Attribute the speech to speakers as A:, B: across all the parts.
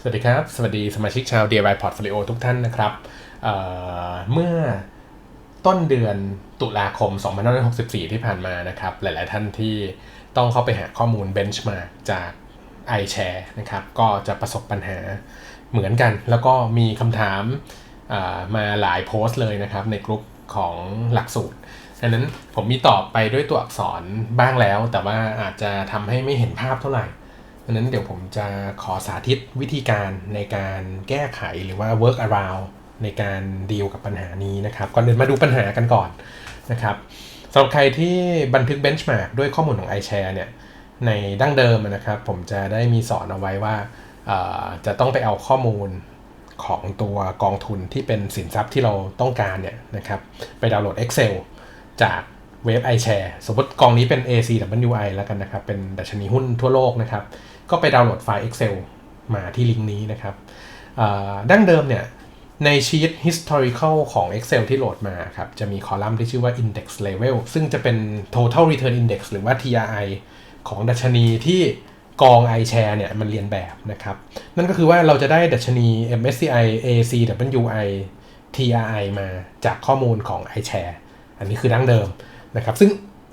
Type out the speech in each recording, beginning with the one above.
A: สวัสดีครับ สวัสดีสมาชิกชาว DIY Portfolio ทุกท่านนะครับเเมื่อต้นเดือนตุลาคม 2564 ที่ผ่านมานะครับ หลาย ๆ ท่านที่ต้องเข้าไปหาข้อมูล benchmark จาก iShare นะครับ ก็จะประสบปัญหาเหมือนกัน แล้วก็มีคำถามมาหลายโพสต์เลยนะครับ ในกลุ่มของหลักสูตรดังนั้นผมมีตอบไปด้วยตัวอักษรบ้างแล้ว แต่ว่าอาจจะทำให้ไม่เห็นภาพเท่าไหร่ ดังนั้นเดี๋ยวผมจะขอสาธิตวิธีการในการแก้ไขหรือว่า work around ในการดีลกับปัญหานี้นะครับก่อนอื่นมาดูปัญหากันก่อนนะครับสำหรับใครที่บันทึก benchmark ด้วยข้อมูลของ iShare เนี่ยในดั้งเดิมนะครับผมจะได้มีสอนเอาไว้ว่าจะต้องไปเอาข้อมูลของตัวกองทุนที่เป็นสินทรัพย์ที่เราต้องการเนี่ยนะครับไปดาวน์โหลด Excel จากเว็บ iShare สมมติกองนี้เป็น ACWI แล้วกันนะครับ เป็นดัชนีหุ้นทั่วโลกนะครับ ก็ไปดาวน์โหลดไฟล์ Excel มาที่ลิงก์นี้นะครับดั้งเดิมเนี่ยในชีต historical ของ Excel ที่โหลดมาครับจะมีคอลัมน์ที่ชื่อว่า index level ซึ่งจะเป็น total return index หรือว่า TRI ของดัชนีที่กอง iShare เนี่ยมันเรียนแบบนะครับ นั่นก็คือว่าเราจะได้ดัชนี MSCI ACWI TRI มาจากข้อมูลของ iShare อันนี้คือดั้งเดิมนะครับ ซึ่ง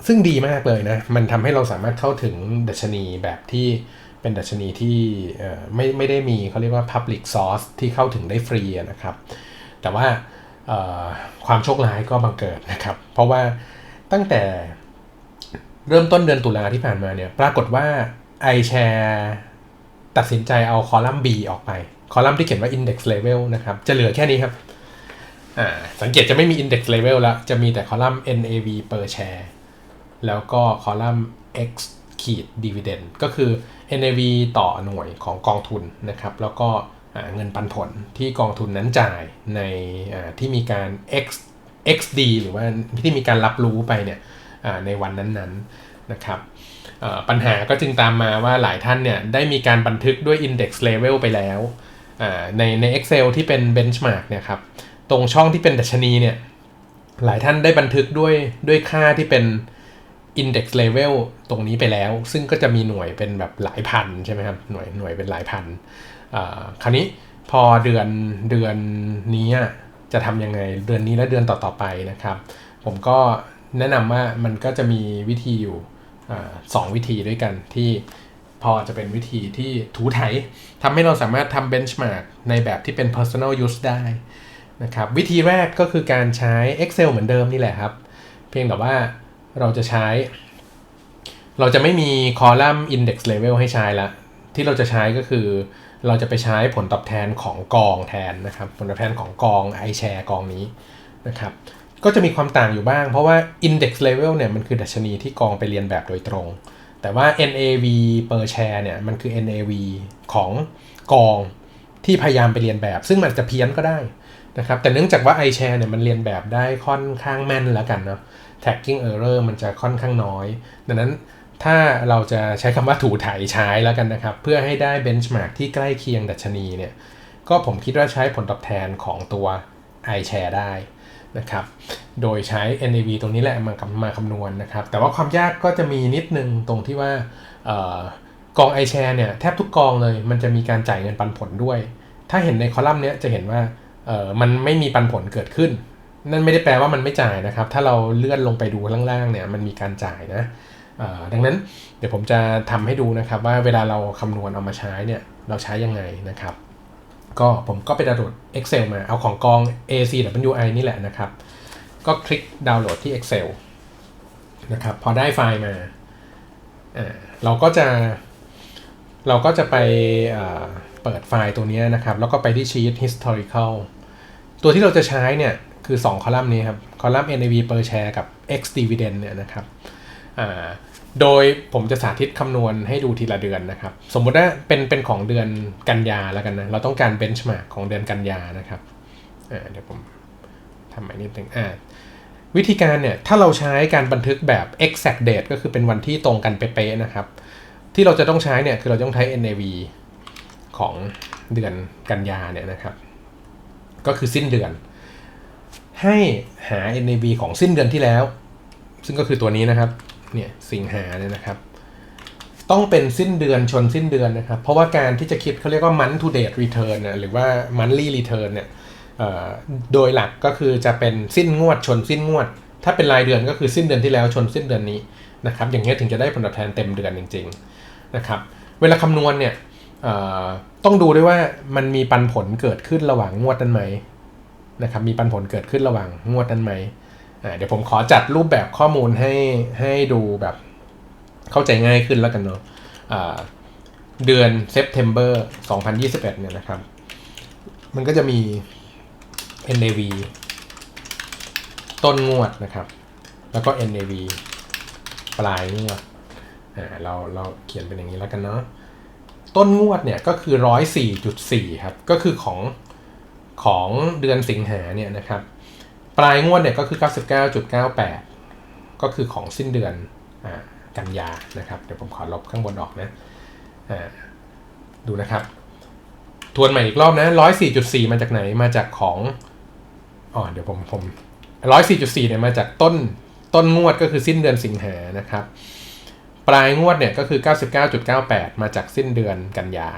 A: ซึ่งดีมากเลยนะ มันทำให้เราสามารถเข้าถึงดัชนีแบบที่ เป็นดัชนีที่ไม่ไม่ได้มีเขาเรียกว่า Public Source ที่เข้าถึงได้ฟรีนะครับ แต่ว่าความโชคร้ายก็บังเกิดนะครับ เพราะว่าตั้งแต่เริ่มต้นเดือนตุลาที่ผ่านมาเนี่ย ปรากฏว่า iShare ตัดสินใจเอาคอลัมน์ B ออกไป คอลัมน์ที่เขียนว่า index level นะครับ จะเหลือแค่นี้ครับ สังเกตจะไม่มี index level แล้ว จะมีแต่คอลัมน์ NAV per share แล้วก็คอลัมน์ X ขีด dividend ก็คือ NAV ต่อหน่วยของกองทุนนะครับ แล้วก็เงินปันผลที่กองทุนนั้นจ่ายในที่มีการ X XD หรือว่าที่มีการรับรู้ไปเนี่ยในวันนั้นๆนะครับปัญหาก็จึงตามมาว่าหลายท่านเนี่ยได้มีการบันทึกด้วย index level ไปแล้วในใน Excel ที่เป็น benchmark เนี่ยครับตรงช่องที่เป็นดัชนีเนี่ยหลายท่านได้บันทึกด้วยด้วยค่าที่เป็น index level ตรงนี้ไปแล้ว ซึ่งก็จะมีหน่วยเป็นแบบหลายพันใช่ไหมครับหน่วยหน่วยเป็นหลายพันคราวนี้พอเดือนเดือนนี้จะทำยังไงเดือนนี้และเดือนต่อๆไปนะครับ ผมก็แนะนำว่ามันก็จะมีวิธีอยู่อสองวิธีด้วยกันที่พอจะเป็นวิธีที่ถูไถทำให้เราสามารถทำ benchmark ในแบบที่เป็น personal use ได้นะครับ วิธีแรกก็คือการใช้ Excel เหมือนเดิมนี่แหละครับ เพียงแต่ว่า เราจะใช้ เราจะไม่มีคอลัมน์ index level ให้ใช้ละ ที่เราจะใช้ก็คือ เราจะไปใช้ผลตอบแทนของกองแทนนะครับ ผลตอบแทนของกอง iShare กองนี้นะครับ ก็จะมีความต่างอยู่บ้าง เพราะว่า index level เนี่ยมันคือดัชนีที่กองไปเรียนแบบโดยตรง แต่ว่า NAV per share เนี่ยมันคือ NAV ของกองที่พยายามไปเรียนแบบ ซึ่งมันจะเพี้ยนก็ได้ นะครับแต่เนื่องจากว่า iShare เนี่ยมันเรียนแบบได้ค่อนข้างแม่นแล้วกันเนาะ tagging error มันจะค่อนข้างน้อย ดังนั้นถ้าเราจะใช้คำว่าถูถ่ายใช้แล้วกันนะครับ เพื่อให้ได้ benchmark ที่ใกล้เคียงดัชนีเนี่ยก็ผมคิดว่าใช้ผลตอบแทนของตัว iShare ได้นะครับ โดยใช้ NAV ตรงนี้แหละมามาคำนวณนะครับ แต่ว่าความยากก็จะมีนิดนึงตรงที่ว่าออกอง iShare เนี่ยแทบทุกกองเลยมันจะมีการจ่ายเงินปันผลด้วย ถ้าเห็นในคอลัมน์เนี้ยจะเห็นว่า เออมันไม่มีปันผลเกิดขึ้น นั่นไม่ได้แปลว่ามันไม่จ่ายนะครับ ถ้าเราเลื่อนลงไปดูล่างๆเนี่ยมันมีการจ่ายนะดังนั้นเดี๋ยวผมจะทำให้ดูนะครับว่าเวลาเราคำนวณเอามาใช้เนี่ยเราใช้ยังไงนะครับ ก็ผมก็ไปดาวน์โหลด Excel มาเอาของกอง ACWI นี่แหละนะครับ ก็คลิกดาวน์โหลดที่ Excel นะครับพอได้ไฟล์มาเราก็จะเราก็จะไปเเปิดไฟล์ตัวนี้นะครับ แล้วก็ไปที่ sheet historical ตัวที่เราจะใช้เนี่ยคือ 2 คอลัมน์นี้ครับ คอลัมน์ NAV per share กับ X dividend เนี่ยนะครับโดยผมจะสาธิตคำนวณให้ดูทีละเดือนนะครับ สมมุติว่าเป็นเป็นของเดือนกันยาแล้วกันนะ เราต้องการ benchmark ของเดือนกันยานะครับเดี๋ยวผมทำใหม่นิดนึงอ่าวิธีการเนี่ย ถ้าเราใช้การบันทึกแบบ exact date ก็คือเป็นวันที่ตรงกันเป๊ะๆนะครับ ที่เราจะต้องใช้เนี่ย คือเราต้องใช้ NAV ของเดือนกันยาเนี่ยนะครับ ก็คือสิ้นเดือน ให้หา NAV ของสิ้นเดือนที่แล้ว ซึ่งก็คือตัวนี้นะครับ เนี่ยสิงหาเนี่ยนะครับ ต้องเป็นสิ้นเดือนชนสิ้นเดือนนะครับ เพราะว่าการที่จะคิดเขาเรียกว่า month to date return นะหรือว่า monthly return เนี่ยโดยหลักก็คือจะเป็นสิ้นงวดชนสิ้นงวด ถ้าเป็นรายเดือนก็คือสิ้นเดือนที่แล้วชนสิ้นเดือนนี้นะครับ อย่างเงี้ยถึงจะได้ผลตอบแทนเต็มเดือนจริง ๆ นะครับ เวลาคำนวณเนี่ย ต้องดูด้วยว่ามันมีปันผลเกิดขึ้นระหว่างงวดนั้นไหมนะครับมีปันผลเกิดขึ้นระหว่างงวดนั้นไหมเดี๋ยวผมขอจัดรูปแบบข้อมูลให้ให้ดูแบบเข้าใจง่ายขึ้นแล้วกันเนาะเดือนเซปเทมเบอร์2021 เนี่ยนะครับ มันก็จะมี NAV ต้นงวดนะครับ แล้วก็ NAV ปลายงวด อ่า เราเราเขียนเป็นอย่างนี้แล้วกันเนาะ ต้นงวดเนี่ยก็คือร้อยสี่จุดสี่ครับ ก็คือของของเดือนสิงหาเนี่ยนะครับ ปลายงวดเนี่ยก็คือ 99.98 ก็คือของสิ้นเดือนอกันยานะครับ เดี๋ยวผมขอลบข้างบนออกนะดูนะครับ ทวนใหม่อีกรอบนะร้อยสี่จุดสี่มาจากไหนมาจากของอ๋อเดี๋ยวผมผมร้อยสี่จุดสี่เนี่ยมาจากต้นต้นงวดก็คือสิ้นเดือนสิงหานะครับ ปลายงวดเนี่ยก็คือ 99.98 มาจากสิ้นเดือนกันยา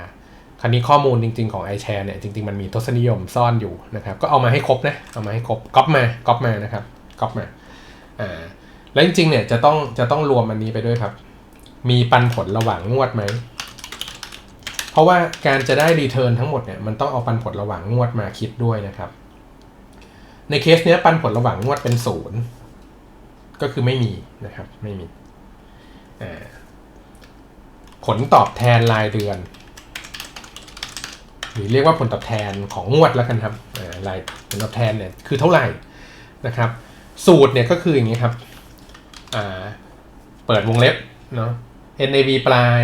A: คราวนี้ข้อมูลจริง ๆของ iShare เนี่ยจริง ๆ มันมีทศนิยมซ่อนอยู่นะครับ ก็เอามาให้ครบนะ เอามาให้ครบก๊อปมาก๊อปมานะครับก๊อปมาอ่าแล้วจริงๆเนี่ยจะต้องจะต้องรวมอันนี้ไปด้วยครับ มีปันผลระหว่างงวดไหม เพราะว่าการจะได้รีเทิร์นทั้งหมดเนี่ยมันต้องเอาปันผลระหว่างงวดมาคิดด้วยนะครับ ในเคสเนี้ยปันผลระหว่างงวดเป็นศูนย์ก็คือไม่มีนะครับไม่มี ผลตอบแทนรายเดือน หรือเรียกว่าผลตอบแทนของงวดแล้วกันครับรายผลตอบแทนเนี่ยคือเท่าไหร่นะครับ สูตรเนี่ยก็คืออย่างนี้ครับเปิดวงเล็บเนาะ NAV ปลาย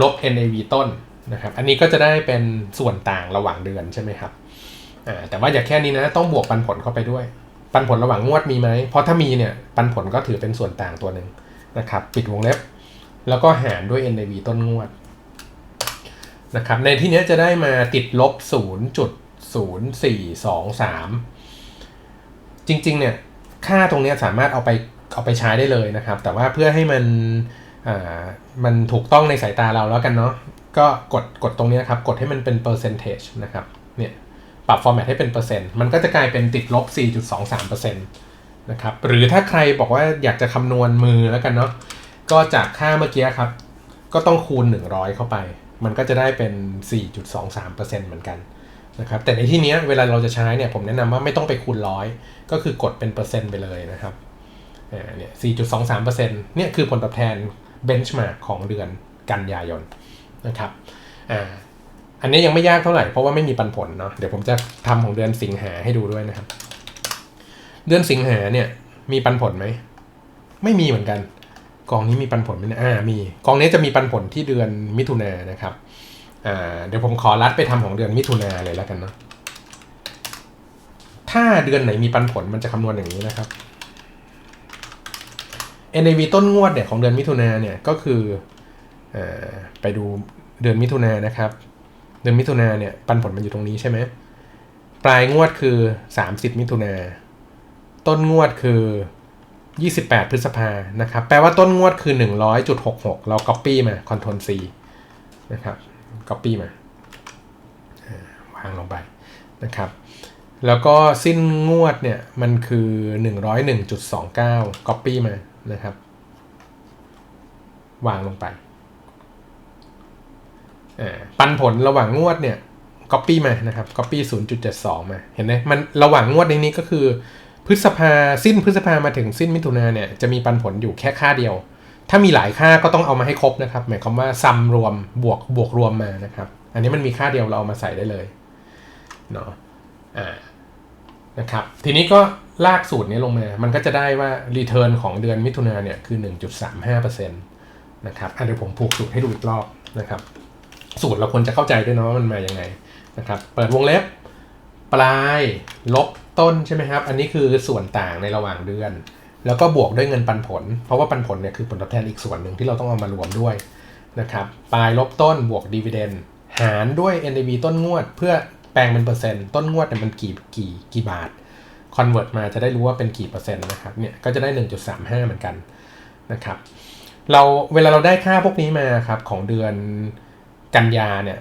A: ลบ NAV ต้นนะครับอันนี้ก็จะได้เป็นส่วนต่างระหว่างเดือนใช่ไหมครับแต่ว่าอย่าแค่นี้นะต้องบวกปันผลเข้าไปด้วย ปันผลระหว่างงวดมีไหมเพราะถ้ามีเนี่ยปันผลก็ถือเป็นส่วนต่างตัวหนึ่ง นะครับปิดวงเล็บ แล้วก็หารด้วย NAV ต้นงวดนะครับในที่นี้จะได้มาติดลบ 0.0423 จริงๆเนี่ยค่าตรงนี้สามารถเอาไปเอาไปใช้ได้เลยนะครับ แต่ว่าเพื่อให้มันมันถูกต้องในสายตาเราแล้วกันเนาะก็กดกดตรงนี้ครับ กดให้มันเป็น percentage นะครับเนี่ยปรับ format ให้เป็นเปอร์เซ็นต์มันก็จะกลายเป็นติดลบ 4.23%นะครับหรือถ้าใครบอกว่าอยากจะคำนวณมือแล้วกันเนาะก็จากค่าเมื่อกี้ครับ ก็ต้องคูณ 100 เข้าไป มันก็จะได้เป็น 4.23%เหมือนกันนะครับแต่ในที่นี้เวลาเราจะใช้เนี่ยผมแนะนำว่าไม่ต้องไปคูณร้อยก็คือกดเป็นเปอร์เซ็นต์ไปเลยนะครับเนี่ย 4.23%เนี่ยคือผลตอบแทนเบนช์มาร์กของเดือนกันยายนนะครับอ่าอันนี้ยังไม่ยากเท่าไหร่เพราะว่าไม่มีปันผลเนาะเดี๋ยวผมจะทำของเดือนสิงหาให้ดูด้วยนะครับ เดือนสิงหาเนี่ย มีปันผลไหม ไม่มีเหมือนกัน กองนี้มีปันผลไหมอ่ามี กองนี้จะมีปันผลที่เดือนมิถุนายนนะครับอ่าเดี๋ยวผมขอรัดไปทำของเดือนมิถุนาเลยแล้วกันเนาะถ้าเดือนไหนมีปันผลมันจะคำนวณอย่างนี้นะครับ NAV ต้นงวดเนี่ยของเดือนมิถุนาเนี่ยก็คืออไปดูเดือนมิถุนานะครับ เดือนมิถุนาเนี่ยปันผลมันอยู่ตรงนี้ใช่ไหมปลายงวดคือ 30 มิถุนา ต้นงวดคือ 28 พฤษภานะครับ แปลว่าต้นงวดคือ 100.66 เรา Copy มา Ctrl C นะครับ Copy มาวางลงไปนะครับ แล้วก็สิ้นงวดเนี่ย มันคือ 101.29 Copy มานะครับ วางลงไปปันผลระหว่างงวดเนี่ยก๊อปปี้มานะครับก๊อปปี้ศูนย์จุดเจ็ดสองมา เห็นไหมมันระหว่างงวดในนี้ก็คือ พฤษภาสิ้นพฤษภามาถึงสิ้นมิถุนาเนี่ยจะมีปันผลอยู่แค่ค่าเดียว ถ้ามีหลายค่าก็ต้องเอามาให้ครบนะครับหมายความว่าซัมรวมบวกบวกรวมมานะครับ อันนี้มันมีค่าเดียวเราเอามาใส่ได้เลยเนาะอ่านะครับทีนี้ก็ลากสูตรนี้ลงมา มันก็จะได้ว่ารีเทิร์นของเดือนมิถุนาเนี่ยคือ 1.35%นะครับอันเดี๋ยวผมผูกสูตรให้ดูอีกรอบนะครับ สูตรเราควรจะเข้าใจด้วยเนาะว่ามันมาอย่างไงนะครับ เปิดวงเล็บ ปลายลบ ต้นใช่ไหมครับ อันนี้คือส่วนต่างในระหว่างเดือน แล้วก็บวกด้วยเงินปันผล เพราะว่าปันผลเนี่ยคือผลตอบแทนอีกส่วนหนึ่งที่เราต้องเอามารวมด้วยนะครับปลายลบต้นบวกดีเวเดนหารด้วย NAV ต้นงวด เพื่อแปลงเป็นเปอร์เซ็นต์ต้นงวดเนี่ยมันกี่กี่กี่บาทคอนเวิร์ตมาจะได้รู้ว่าเป็นกี่เปอร์เซ็นต์นะครับเนี่ยก็จะได้ 1.35 เหมือนกันนะครับเราเวลาเราได้ค่าพวกนี้มาครับของเดือนกันยาเนี่ย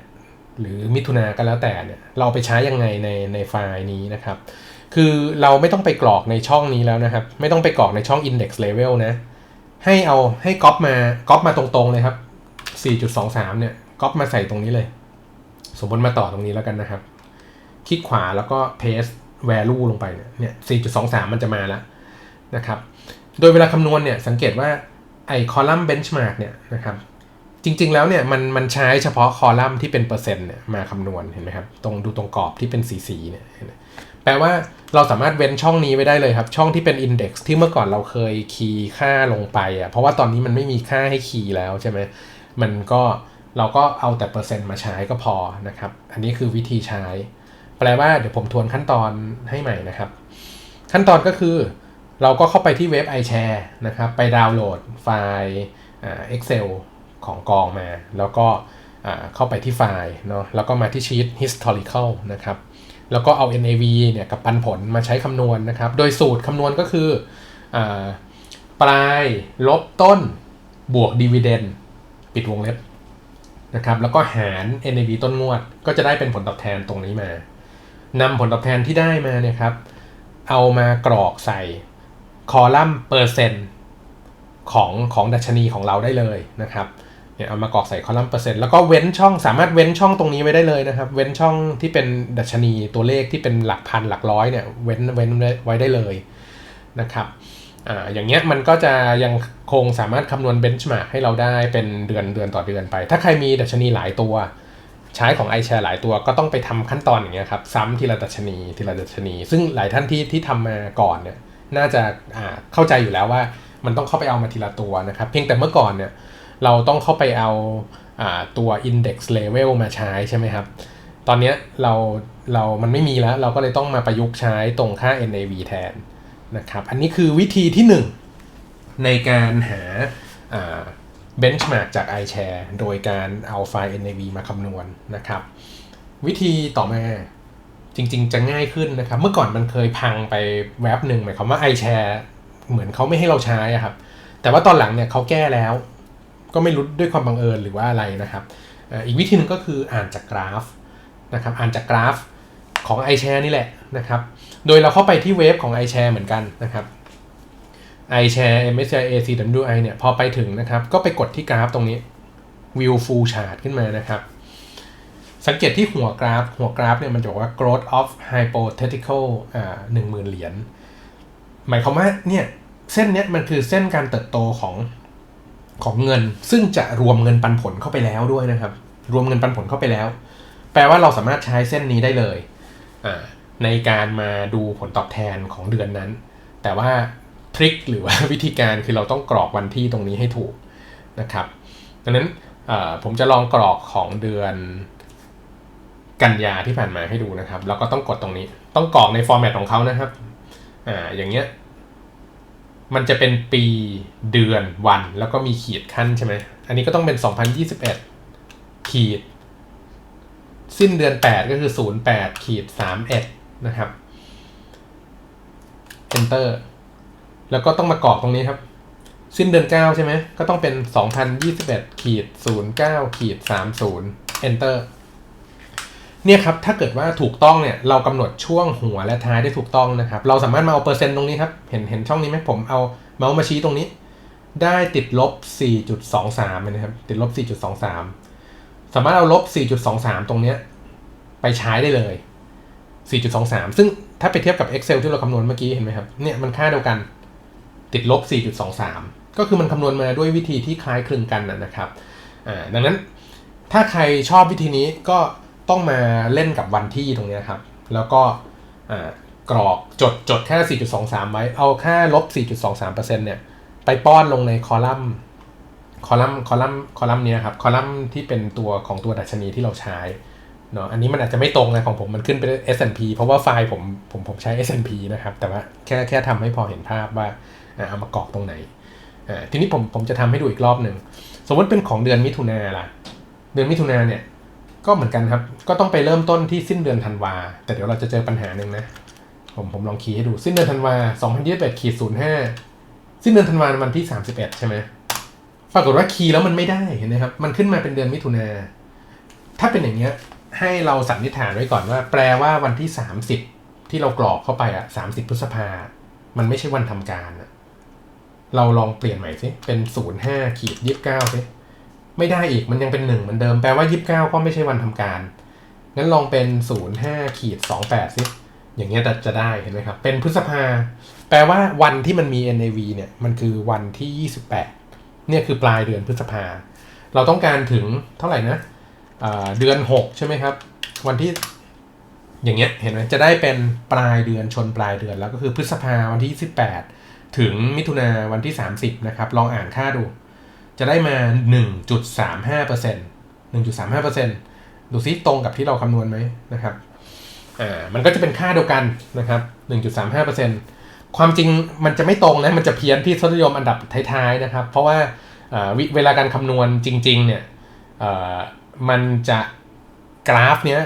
A: หรือมิถุนาก็แล้วแต่เนี่ยเราเอาไปใช้ยังไงในในไฟล์นี้นะครับ คือเราไม่ต้องไปกรอกในช่องนี้แล้วนะครับ ไม่ต้องไปกรอกในช่อง index level นะ ให้เอาให้ก๊อปมาก๊อปมาตรงๆเลยครับ 4.23 เนี่ยก๊อปมาใส่ตรงนี้เลย สมมติมาต่อตรงนี้แล้วกันนะครับ คลิกขวาแล้วก็ paste value ลงไปเนี่ย 4.23 มันจะมาแล้วนะครับ โดยเวลาคำนวณเนี่ยสังเกตว่าไอ้คอลัมน์ benchmark เนี่ยนะครับจริง ๆ แล้วเนี่ยมันมันใช้เฉพาะคอลัมน์ที่เป็นเปอร์เซ็นต์เนี่ยมาคำนวณเห็นไหมครับตรงดูตรงกรอบที่เป็นสีสีๆเนี่ย แปลว่าเราสามารถเว้นช่องนี้ไว้ได้เลยครับ ช่องที่เป็น index ที่เมื่อก่อนเราเคยคีย์ค่าลงไปอะเพราะว่าตอนนี้มันไม่มีค่าให้คีย์แล้วใช่ไหมมันก็เราก็เอาแต่เปอร์เซ็นต์มาใช้ก็พอนะครับ อันนี้คือวิธีใช้ แปลว่าเดี๋ยวผมทวนขั้นตอนให้ใหม่นะครับ ขั้นตอนก็คือเราก็เข้าไปที่เว็บ iShare นะครับ ไปดาวน์โหลดไฟล์อ่า Excel ของกองมา แล้วก็เข้าไปที่ไฟล์เนาะแล้วก็มาที่ชีต historical นะครับ แล้วก็เอา NAV เนี่ยกับปันผลมาใช้คำนวณนะครับ โดยสูตรคำนวณก็คืออปลายลบต้นบวกดีเวเดนปิดวงเล็บนะครับ แล้วก็หาร NAV ต้นงวด ก็จะได้เป็นผลตอบแทนตรงนี้มานำผลตอบแทนที่ได้มาเนี่ยครับ เอามากรอกใส่คอลัมน์เปอร์เซ็นต์ของของดัชนีของเราได้เลยนะครับ เนี่ยเอามากรอกใส่คอลัมน์เปอร์เซ็นต์แล้วก็เว้นช่องสามารถเว้นช่องตรงนี้ไว้ได้เลยนะครับ เว้นช่องที่เป็นดัชนีตัวเลขที่เป็นหลักพันหลักร้อยเนี่ยเว้นเว้นไว้ได้เลยนะครับอ่าอย่างเงี้ยมันก็จะยังคงสามารถคำนวณเบนช์มาร์กให้เราได้เป็นเดือนเดือนต่อเดือนไป ถ้าใครมีดัชนีหลายตัว ใช้ของ iShare หลายตัวก็ต้องไปทำขั้นตอนอย่างเงี้ยครับซ้ำทีละดัชนีทีละดัชนี ซึ่งหลายท่านที่ที่ทำมาก่อนเนี่ยน่าจะอ่าเข้าใจอยู่แล้วว่ามันต้องเข้าไปเอามาทีละตัวนะครับ เพียงแต่เมื่อก่อนเนี่ย เราต้องเข้าไปเอาอาตัว index level มาใช้ใช่ไหมครับ ตอนนี้เราเรามันไม่มีแล้ว เราก็เลยต้องมาประยุกต์ใช้ตรงค่า NAV แทนนะครับ อันนี้คือวิธีที่ 1 ในการหาา benchmark จาก iShare โดยการเอาไฟล์ NAV มาคำนวณนะครับ วิธีต่อมาจริง ๆ จะง่ายขึ้นนะครับ เมื่อก่อนมันเคยพังไปแว็บหนึ่งหมายความว่า iShare เหมือนเขาไม่ให้เราใช้อะครับ แต่ว่าตอนหลังเนี่ยเขาแก้แล้ว ก็ไม่รู้ด้วยความบังเอิญหรือว่าอะไรนะครับอีกวิธีหนึ่งก็คืออ่านจากกราฟนะครับอ่านจากกราฟของ iShare นี่แหละนะครับโดยเราเข้าไปที่เว็บของ iShare เหมือนกันนะครับ iShare MSCI ACWI เนี่ยพอไปถึงนะครับก็ไปกดที่กราฟตรงนี้ View Full Chart ขึ้นมานะครับสังเกตที่หัวกราฟ หัวกราฟเนี่ยมันจะบอกว่า growth of hypothetical อ่าหนึ่งหมื่นเหรียญ หมายความว่าเนี่ยเส้นเนี้ยมันคือเส้นการเติบโตของ ของเงิน ซึ่งจะรวมเงินปันผลเข้าไปแล้วด้วยนะครับ รวมเงินปันผลเข้าไปแล้ว แปลว่าเราสามารถใช้เส้นนี้ได้เลยในการมาดูผลตอบแทนของเดือนนั้น แต่ว่าทริคหรือว่าวิธีการคือเราต้องกรอกวันที่ตรงนี้ให้ถูกนะครับดังนั้นผมจะลองกรอกของเดือนกันยาที่ผ่านมาให้ดูนะครับ แล้วก็ต้องกดตรงนี้ ต้องกรอกในฟอร์แมตของเขานะครับ อ่า อย่างเงี้ย มันจะเป็นปีเดือนวัน แล้วก็มีขีดขั้นใช่ไหม อันนี้ก็ต้องเป็น 2021 ขีด สิ้นเดือน 8 ก็คือ 08 ขีด 31 นะครับ enter แล้วก็ต้องมากรอกตรงนี้ครับ สิ้นเดือน 9 ใช่ไหม ก็ต้องเป็น 2021 ขีด 09 ขีด 30 enter เนี่ยครับถ้าเกิดว่าถูกต้องเนี่ยเรากำหนดช่วงหัวและท้ายได้ถูกต้องนะครับ เราสามารถมาเอาเปอร์เซ็นต์ตรงนี้ครับ เห็นเห็นช่องนี้ไหมผมเอาเมาส์มาชี้ตรงนี้ ได้ติดลบ 4.23นะครับติดลบ 4.23 สามารถเอาลบ 4.23 ตรงเนี้ยไปใช้ได้เลย 4.23 ซึ่งถ้าไปเทียบกับ Excel ที่เราคำนวณเมื่อกี้เห็นไหมครับเนี่ยมันค่าเดียวกันติดลบ 4.23 ก็คือมันคำนวณมาด้วยวิธีที่คล้ายคลึงกันนะครับดังนั้นถ้าใครชอบวิธีนี้ก็ ต้องมาเล่นกับวันที่ตรงนี้ครับ แล้วก็กรอกจดจดแค่ 4.23 ไว้ เอาแค่ลบ 4.23%เนี่ย ไปป้อนลงในคอลัมน์ คอลัมน์ คอลัมน์ คอลัมน์นี้ยครับ คอลัมน์ที่เป็นตัวของตัวดัชนีที่เราใช้เนาะ อันนี้มันอาจจะไม่ตรงนะของผม มันขึ้นเป็น S&P เพราะว่าไฟล์ผมผมผมใช้ S&P นะครับ แต่ว่าแค่แค่ทำให้พอเห็นภาพว่าเอามากรอกตรงไหน ทีนี้ผมผมจะทำให้ดูอีกรอบหนึ่ง สมมติเป็นของเดือนมิถุนาล่ะ เดือนมิถุนาเนี่ย ก็เหมือนกันครับ ก็ต้องไปเริ่มต้นที่สิ้นเดือนธันวา แต่เดี๋ยวเราจะเจอปัญหาหนึ่งนะ ผมผมลองคีย์ให้ดูสิ้นเดือนธันวา2021ขีด05 สิ้นเดือนธันวาวันที่ 31 ใช่ไหมปรากฏว่าคีย์แล้วมันไม่ได้เห็นไหมครับ มันขึ้นมาเป็นเดือนมิถุนา ถ้าเป็นอย่างเงี้ย ให้เราสันนิษฐานไว้ก่อนว่า แปลว่าวันที่ 30 ที่เรากรอกเข้าไปอะ30 พฤษภา มันไม่ใช่วันทำการอะเราลองเปลี่ยนใหม่สิเป็น 05ขีด29สิ ไม่ได้อีกมันยังเป็นหนึ่งเหมือนเดิมแปลว่า29ก็ไม่ใช่วันทำการงั้นลองเป็น05ขีด28สิอย่างเงี้ยจะได้เห็นไหมครับ เป็นพฤษภา แปลว่าวันที่มันมี NAV เนี่ยมันคือวันที่ 28 เนี่ยคือปลายเดือนพฤษภา เราต้องการถึงเท่าไหร่นะเเดือน 6 ใช่ไหมครับ วันที่อย่างเงี้ยเห็นไหมจะได้เป็นปลายเดือนชนปลายเดือนแล้วก็คือพฤษภาวันที่ 28 ถึงมิถุนาวันที่ 30 นะครับ ลองอ่านค่าดู จะได้มา 1.35% 1.35%ดูซิตรงกับที่เราคำนวณไหมนะครับอ่ามันก็จะเป็นค่าเดียวกันนะครับ 1.35%ความจริงมันจะไม่ตรงนะ มันจะเพี้ยนที่ทศนิยมอันดับท้ายๆนะครับ เพราะว่าเวลาการคำนวณจริงๆเนี่ยมันจะกราฟเนี้ย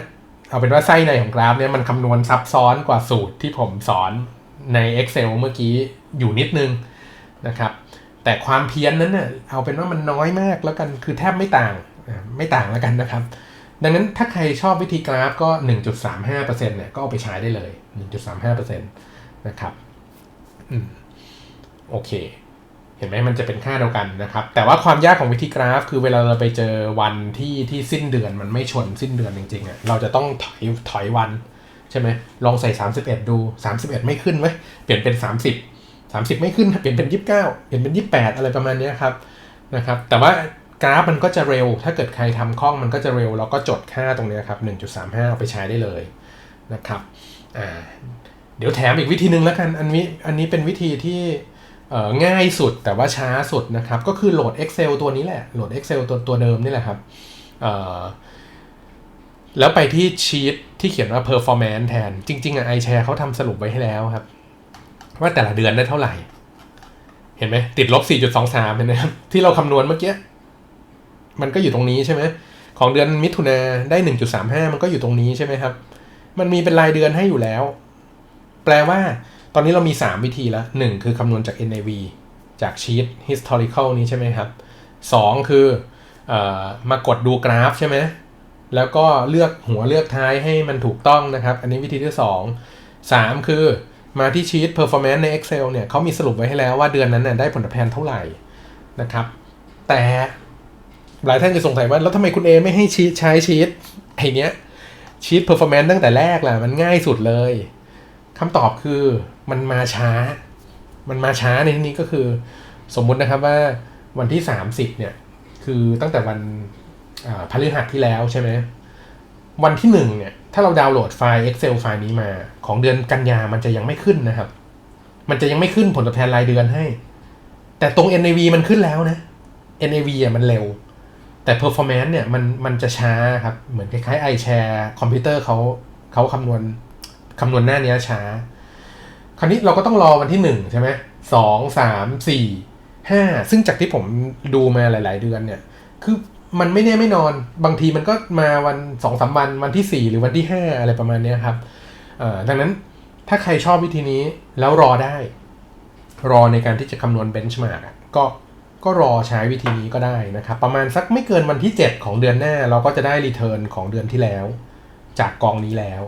A: เอาเป็นว่าไส้ในของกราฟเนี้ยมันคำนวณซับซ้อนกว่าสูตรที่ผมสอนใน Excel เมื่อกี้อยู่นิดนึงนะครับ แต่ความเพี้ยนนั้นเน่ยเอาเป็นว่ามันน้อยมากแล้วกันคือแทบไม่ต่างไม่ต่างแล้วกันนะครับ ดังนั้นถ้าใครชอบวิธีกราฟก็ 1.35%เนี่ยก็เอาไปใช้ได้เลย 1.35%นะครับอืมโอเค เห็นไหมมันจะเป็นค่าเดียวกันนะครับ แต่ว่าความยากของวิธีกราฟ คือเวลาเราไปเจอวันที่ที่สิ้นเดือนมันไม่ชนสิ้นเดือนจริงๆอะ่ะเราจะต้องถอยถอยวันใช่ไหมลองใส่ 31 ดู 31 ไม่ขึ้นไหมเปลี่ยนเป็น 30 30 ไม่ขึ้นเปลี่ยนเป็น 29 เปลี่ยนเป็น 28 อะไรประมาณนี้ครับนะครับแต่ว่ากราฟมันก็จะเร็ว ถ้าเกิดใครทำคล่องมันก็จะเร็วเราก็จดค่าตรงนี้ครับ 1.35 เอาไปใช้ได้เลยนะครับอ่าเดี๋ยวแถมอีกวิธีหนึ่งแล้วกัน อันนี้อันนี้เป็นวิธีที่ง่ายสุดแต่ว่าช้าสุดนะครับ ก็คือโหลด Excel ตัวนี้แหละ โหลด Excel ตัวตัวเดิมนี่แหละครับแล้วไปที่ชีตที่เขียนว่า performance แทน จริง ๆอะ iShare เขาทำสรุปไว้ให้แล้วครับ ว่าแต่ละเดือนได้เท่าไหร่ เห็นไหมติดลบ 4.23เห็นไหมครับที่เราคำนวณเมื่อกี้มันก็อยู่ตรงนี้ใช่ไหมของเดือนมิถุนาได้ 1.35 มันก็อยู่ตรงนี้ใช่ไหมครับ มันมีเป็นรายเดือนให้อยู่แล้ว แปลว่า ตอนนี้เรามี 3 วิธีแล้ว 1 คือคำนวณจาก NAV จากชีต historical นี้ใช่ไหมครับ 2 คืออมากดดูกราฟใช่ไหมแล้วก็เลือกหัวเลือกท้ายให้มันถูกต้องนะครับ อันนี้วิธีที่ 2 3 คือ มาที่ชีต performance ใน Excel เนี่ยเขามีสรุปไว้ให้แล้วว่าเดือนนั้นน่ยได้ผลตอบแทนเท่าไหร่นะครับ แต่หลายท่านจะสงสัยว่า แล้วทำไมคุณเอไม่ให้ชีตใช้ชีตไอเนี้ยชีต performance ตั้งแต่แรกล่ะ มันง่ายสุดเลยคำตอบคือมันมาช้า มันมาช้าในที่นี้ก็คือ สมมุตินะครับว่าวันที่ 30เนี่ยคือตั้งแต่วันพฤหัสที่แล้วใช่ไหมวันที่หนึ่งเนี่ย ถ้าเราดาวน์โหลดไฟล์ Excel ไฟล์นี้มาของเดือนกันยามันจะยังไม่ขึ้นนะครับ มันจะยังไม่ขึ้นผลตอบแทนรายเดือนให้ แต่ตรง NAV มันขึ้นแล้วนะ NAV อะมันเร็ว แต่ performance เนี่ยมันมันจะช้าครับ เหมือนคล้ายๆ iShare คอมพิวเตอร์เขาเขาคำนวณคำนวณหน้านี้ช้า คราวนี้เราก็ต้องรอวันที่หนึ่งใช่ไหมสองสามสี่ห้าซึ่งจากที่ผมดูมาหลาย ๆ เดือนเนี่ย คือ มันไม่แน่ไม่นอน บางทีมันก็มาวันสองสาวันวันที่สี่หรือวันที่ห้าอะไรประมาณนี้ครับดังนั้นถ้าใครชอบวิธีนี้แล้วรอได้ รอในการที่จะคำนวณเบนช์มาร์กก็ก็รอใช้วิธีนี้ก็ได้นะครับ ประมาณสักไม่เกินวันที่ 7 ของเดือนหน้า เราก็จะได้รีเทิร์นของเดือนที่แล้ว จากกองนี้แล้ว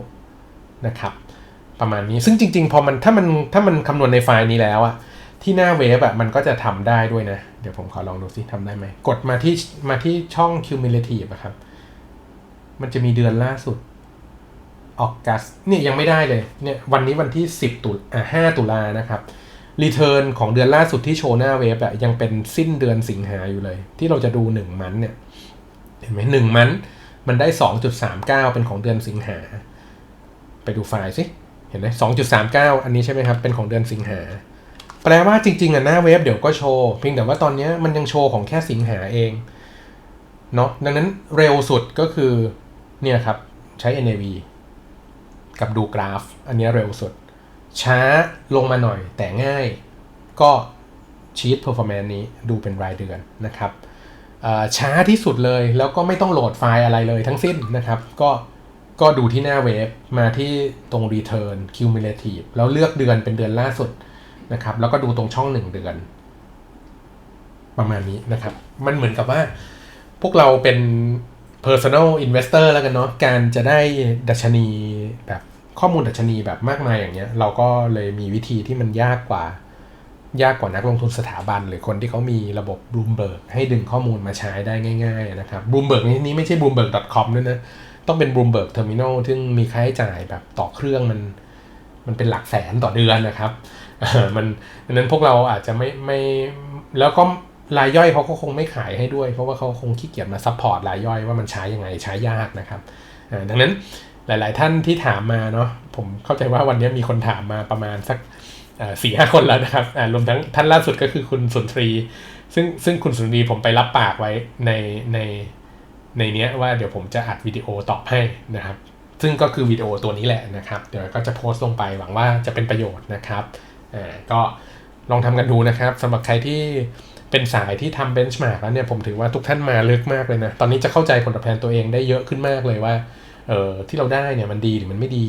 A: นะครับ ประมาณนี้ซึ่งจริง ๆ พอมันถ้ามันถ้ามันคำนวณในไฟล์นี้แล้วอะ ที่หน้าเว็บอะมันก็จะทำได้ด้วยนะ เดี๋ยวผมขอลองดูซิทำได้ไหม กดมาที่มาที่ช่อง cumulative ะครับ มันจะมีเดือนล่าสุดออกกัสเนี่ยยังไม่ได้เลยเนี่ยวันนี้วันที่ 10 ตุลาห้าตุลานะครับรีเทิร์นของเดือนล่าสุดที่โชว์หน้าเว็บอะยังเป็นสิ้นเดือนสิงหาอยู่เลย ที่เราจะดู 1 มันเนี่ย เห็นไหมหนึ่งมัน มันได้ 2.39 เป็นของเดือนสิงหา ไปดูไฟล์สิ เห็นไหมสองจุดสามเก้าอันนี้ใช่ไหมครับ เป็นของเดือนสิงหา แปลว่าจริงๆอะหน้าเว็บเดี๋ยวก็โชว์เพียงแต่ว่าตอนนี้มันยังโชว์ของแค่สิงหาเองเนาะดังนั้นเร็วสุดก็คือเนี่ยครับใช้ NAV กับดูกราฟ อันนี้เร็วสุด ช้าลงมาหน่อยแต่ง่ายก็ชีตเพอร์ฟอร์แมนนี้ดูเป็นรายเดือนนะครับช้าที่สุดเลยแล้วก็ไม่ต้องโหลดไฟล์อะไรเลยทั้งสิ้นนะครับ ก็ก็ดูที่หน้าเว็บมาที่ตรง return cumulative แล้วเลือกเดือนเป็นเดือนล่าสุด นะครับ แล้วก็ดูตรงช่อง 1 เดือน ประมาณนี้นะครับ มันเหมือนกับว่า พวกเราเป็น personal investor แล้วกันเนาะการจะได้ดัชนีแบบข้อมูลดัชนีแบบมากมายอย่างเงี้ย เราก็เลยมีวิธีที่มันยากกว่า ยากกว่านักลงทุนสถาบัน หรือคนที่เขามีระบบ Bloomberg ให้ดึงข้อมูลมาใช้ได้ง่าย ๆ นะครับ Bloomberg นี้นี่ไม่ใช่ bloomberg.com ด้วยนะ ต้องเป็น Bloomberg Terminal ซึ่งมีค่าใช้จ่ายแบบต่อเครื่องมัน มันเป็นหลักแสนต่อเดือนนะครับ มันดังนั้นพวกเราอาจจะไม่ไม่แล้วก็รายย่อยเขาก็คงไม่ขายให้ด้วย เพราะว่าเขาคงขี้เกียจมาซัพพอร์ตรายย่อยว่ามันใช้ยังไงใช้ยากนะครับดังนั้นหลาย ๆ ท่านที่ถามมาเนาะผมเข้าใจว่าวันนี้มีคนถามมาประมาณสักสี่ห้าคนแล้วนะครับรวมทั้งท่านล่าสุดก็คือคุณสุนทรี ซึ่งซึ่งคุณสุนทรีผมไปรับปากไว้ในในในเนี้ยว่าเดี๋ยวผมจะอัดวิดีโอตอบให้นะครับ ซึ่งก็คือวิดีโอตัวนี้แหละนะครับ เดี๋ยวก็จะโพสต์ลงไปหวังว่าจะเป็นประโยชน์นะครับ อ่าก็ลองทำกันดูนะครับสำหรับใครที่เป็นสายที่ทำเบนช์มาร์กแล้วเนี่ยผมถือว่าทุกท่านมาลึกมากเลยนะ ตอนนี้จะเข้าใจผลตอบแทนตัวเองได้เยอะขึ้นมากเลยว่าเออที่เราได้เนี่ยมันดีหรือมันไม่ดี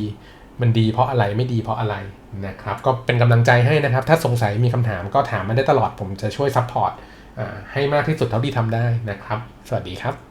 A: มันดีเพราะอะไรไม่ดีเพราะอะไรนะครับก็เป็นกำลังใจให้นะครับ ถ้าสงสัยมีคำถามก็ถามมาได้ตลอดผมจะช่วยซัพพอร์ตให้มากที่สุดเท่าที่ทำได้นะครับ สวัสดีครับ